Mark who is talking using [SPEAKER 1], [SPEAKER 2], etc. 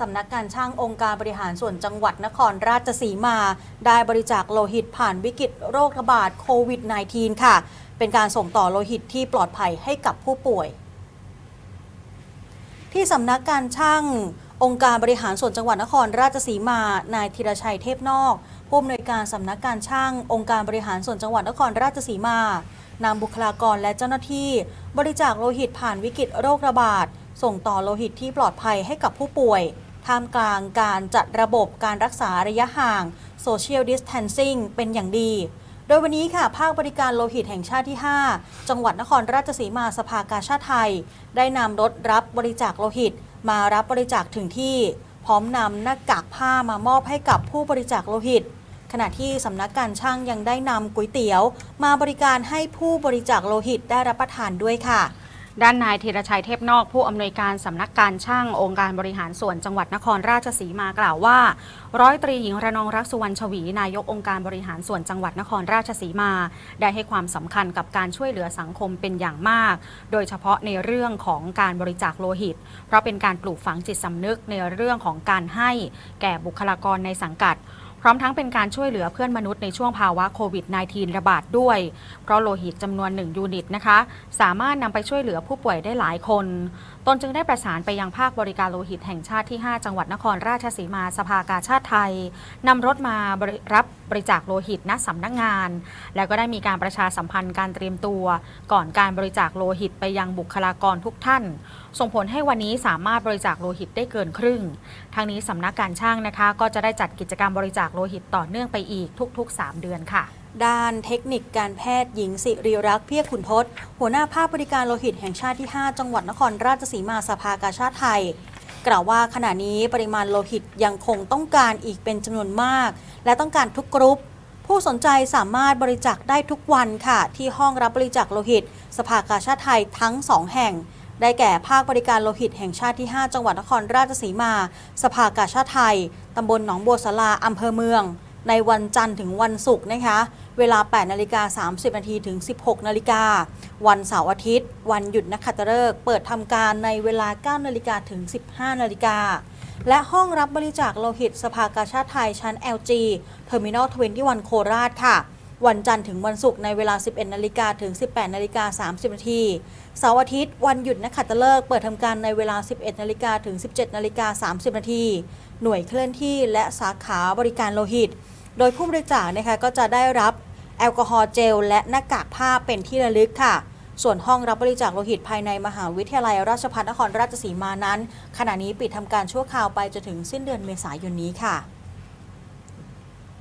[SPEAKER 1] สำนักงานช่างองค์การบริหารส่วนจังหวัดนครราชสีมา ได้บริจาคโลหิตผ่านวิกฤตโรคระบาดโควิด -19 ค่ะ เป็นการส่งต่อโลหิตที่ปลอดภัยให้กับผู้ป่วย ที่สำนักการช่างองค์การบริหารส่วนจังหวัดนครราชสีมา นายธีรชัยเทพนอก ผู้อำนวยการสำนักการช่าง องค์การบริหารส่วนจังหวัดนครราชสีมานำบุคลากรและเจ้าหน้าที่ บริจาคโลหิตผ่านวิกฤตโรคระบาด ส่งต่อโลหิตที่ปลอดภัยให้กับผู้ป่วย ท่ามกลางการจัดระบบการรักษาระยะห่าง Social Distancing เป็นอย่างดี โดยวันนี้ค่ะ ภาคบริการโลหิตแห่งชาติที่ 5 จังหวัดนครราชสีมาสภากาชาติไทย ได้นำรถรับบริจาคโลหิต มารับบริจาคถึงที่ พร้อมนำหน้ากากผ้ามามอบให้กับผู้บริจาคโลหิตขณะที่สำนักการช่างยังได้นำก๋วยเตี๋ยว มาบริการให้ผู้บริจาคโลหิตได้รับประทานด้วยค่ะ
[SPEAKER 2] ด้านนายธีรชัยเทพนอกผู้อำนวยการสำนักการช่างองค์การบริหารส่วนจังหวัดนครราชสีมากล่าวว่า ร้อยตรีหญิงระนองรักสุวรรณชวี นายกองค์การบริหารส่วนจังหวัดนครราชสีมา ได้ให้ความสำคัญกับการช่วยเหลือสังคมเป็นอย่างมาก โดยเฉพาะในเรื่องของการบริจาคโลหิต เพราะเป็นการปลูกฝังจิตสำนึกในเรื่องของการให้แก่บุคลากรในสังกัด พร้อมทั้งเป็นการช่วยเหลือเพื่อนมนุษย์ในช่วงภาวะโควิด -19 ระบาดด้วย เพราะโลหิตจำนวน 1 ยูนิตนะคะ สามารถนำไปช่วยเหลือผู้ป่วยได้หลายคน ตนจึงได้ประสานไปยังภาคบริการโลหิตแห่งชาติที่ 5 จังหวัดนครราชสีมาสภากาชาติไทยนำรถมารับบริจาคโลหิตณสำนักงาน แล้วก็ได้มีการประชาสัมพันธ์การเตรียมตัว ก่อนการบริจาคโลหิตไปยังบุคลากรทุกท่าน ส่งผลให้วันนี้สามารถบริจาคโลหิตได้เกินครึ่งทางนี้สำนักการช่างนะคะ ก็จะได้จัดกิจกรรมบริจาคโลหิตต่อเนื่องไปอีกทุก ๆ 3 เดือนค่ะ
[SPEAKER 1] ด้านเทคนิคการแพทย์หญิงสิริรักษ์เพียรขุนทศหัวหน้าภาคบริการโลหิตแห่งชาติที่ 5 จังหวัดนครราชสีมาสภากาชาติไทย กล่าวว่าขณะนี้ปริมาณโลหิตยังคงต้องการอีกเป็นจำนวนมาก และต้องการทุกกรุ๊ป ผู้สนใจสามารถบริจาคได้ทุกวันค่ะ ที่ห้องรับบริจาคโลหิต สภากาชาติไทยทั้ง 2 แห่ง ได้แก่ภาคบริการโลหิตแห่งชาติที่ 5 จังหวัดนครราชสีมา สภากาชาติไทย ตำบลหนองบัวสลาอำเภอเมือง ในวันจันทร์ถึงวันศุกร์นะคะ เวลา 8นาฬิกา30นาทีถึง 16นาฬิกา วันเสาร์อาทิตย์ วันหยุดนักขัตฤกษ์เปิดทำการในเวลา 9นาฬิกาถึง 15นาฬิกาและห้องรับบริจาคโลหิตสภากาชาติไทยชั้น LG Terminal 21 โคราชค่ะ วันจันทร์ถึงวันศุกร์ในเวลา 11 นาฬิกาถึง 18 นาฬิกา 30 นาทีเสาร์อาทิตย์ วันหยุดนักขัตฤกษ์เปิดทำการในเวลา 11 นาฬิกาถึง 17 นาฬิกา 30 นาทีหน่วยเคลื่อนที่และสาขาบริการโลหิต โดยผู้บริจาคนะคะก็จะได้รับแอลกอฮอล์เจล และหน้ากากผ้าเป็นที่ระลึกค่ะ ส่วนห้องรับบริจาคโลหิตภายในมหาวิทยาลัยราชภัฏนครราชสีมานั้น ขณะนี้ปิดทำการชั่วคราวไปจนถึงสิ้นเดือนเมษายนนี้ค่ะ